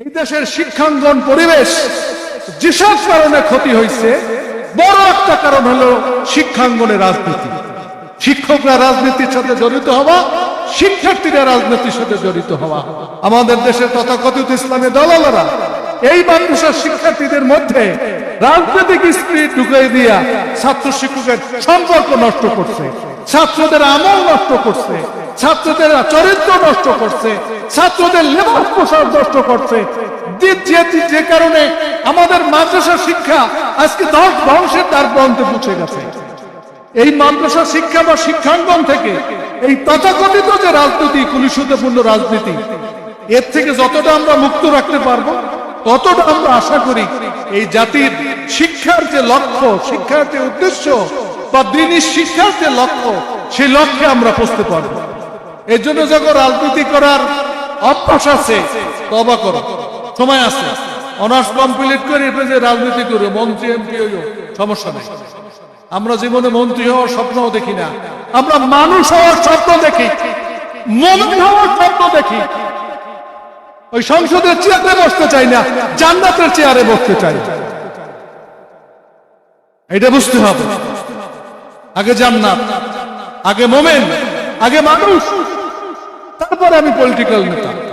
এই দেশের শিক্ষাঙ্গন পরিবেশ যেসব কারণে ক্ষতি হয়েছে, বড় একটা কারণ হলো শিক্ষাঙ্গনের রাজনীতি। শিক্ষকরা রাজনীতির সাথে জড়িত হওয়া, শিক্ষার্থীরা রাজনীতির সাথে জড়িত হওয়া। আমাদের দেশের তথাকথিত ইসলামী দলালরা এই মাদ্রাসার শিক্ষার্থীদের মধ্যে রাজনৈতিক স্পিরিট ঢুকিয়ে দিয়া ছাত্র শিক্ষকের সম্পর্ক নষ্ট করছে। ছাত্রদের আমল নষ্ট করছে, ছাত্রদের চরিত্র নষ্ট করছে, ছাত্রদের লেবাস পোশাক নষ্ট করছে। যে- কারণে আমাদের মাদ্রাসা শিক্ষা আজকে দশ ধ্বংসের দ্বার প্রান্তে পৌঁছে গেছে। এই মাদ্রাসা শিক্ষা বা শিক্ষাঙ্গন থেকে এই তথাকথিত যে রাজনীতি কুলিশুদ্ধপূর্ণ রাজনীতি, এর থেকে যতটা আমরা মুক্ত রাখতে পারব, ততটা আমরা আশা করি এই জাতির শিক্ষার যে লক্ষ্য, শিক্ষার যে উদ্দেশ্য বা দিনই শিক্ষার যে লক্ষ্য, সেই লক্ষ্যে আমরা পৌঁছতে পারব। এর জন্য যখন রাজনীতি করার অভ্যাস আছে, তবা করো। সময় আছে। অনার্স কমপ্লিট করে যে রাজনীতি করে, মন্ত্রী, এমপি হইও, সমস্যা নেই। আমরা জীবনে মন্ত্রী হওয়ার স্বপ্নও দেখি না। আমরা মানুষ হওয়ার স্বপ্ন দেখি। মমিন হওয়ার স্বপ্ন দেখি। ওই সংসদের চেয়ারে বসতে চাই না, জান্নাতের চেয়ারে বসতে চাই। এটা বুঝতে হবে। আগে জান্নাত আগে মোমেন আগে মানুষ। তারপরে আমি পলিটিক্যাল নেতা।